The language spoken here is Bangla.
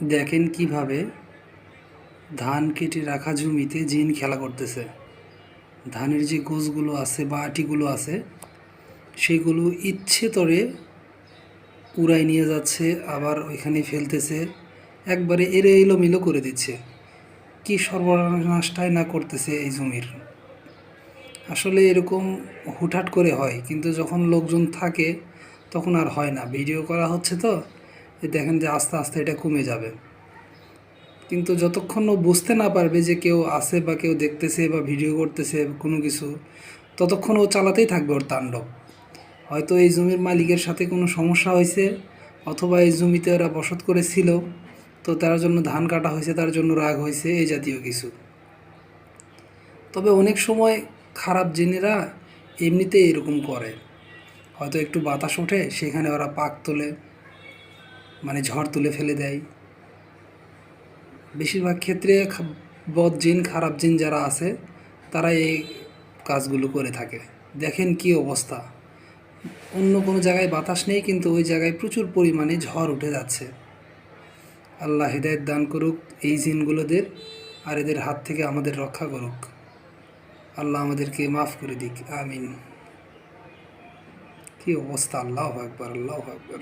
দেখেন কীভাবে ধান কেটে রাখা জমিতে জিন খেলা করতেছে। ধানের যে গোছগুলো আছে বা আটিগুলো আছে, সেগুলো ইচ্ছে তরে উড়াই নিয়ে যাচ্ছে, আবার ওইখানে ফেলতেছে। একবারে এরে এলোমেলো করে দিচ্ছে। কি সর্বনাশটাই না করতেছে এই জমির। আসলে এরকম হুটহাট করে হয়, কিন্তু যখন লোকজন থাকে, তখন আর হয় না। ভিডিও করা হচ্ছে তো দেখেন যে আস্তে আস্তে এটা কমে যাবে। কিন্তু যতক্ষণ ও বুঝতে না পারবে যে কেউ আছে বা কেউ দেখতেছে বা ভিডিও করতেছে কোনো কিছু, ততক্ষণ ও চালাতেই থাকবে ওর তাণ্ডব। হয়তো এই জমির মালিকের সাথে কোনো সমস্যা হয়েছে অথবা এই জমিতে ওরা বসত করেছিল, তো তার জন্য ধান কাটা হয়েছে, তার জন্য রাগ হয়েছে, এই জাতীয় কিছু। তবে অনেক সময় খারাপ জিনেরা এমনিতেই এরকম করে। হয়তো একটু বাতাস ওঠে, সেখানে ওরা পাক তোলে মানে ঝড় তুলে ফেলে দেয়। বেশিরভাগ ক্ষেত্রে বদ জিন, খারাপ জিন যারা আছে, তারা এই কাজগুলো করে থাকে। দেখেন কি অবস্থা। অন্য কোনো জায়গায় বাতাস নেই, কিন্তু ওই জায়গায় প্রচুর পরিমাণে ঝড় উঠে যাচ্ছে। আল্লাহ হৃদায়ত দান করুক এই জিনগুলোদের, আর এদের হাত থেকে আমাদের রক্ষা করুক। আল্লাহ আমাদেরকে মাফ করে দিক, আমিন। কি অবস্থা, আল্লাহ একবার আল্লাহ একবার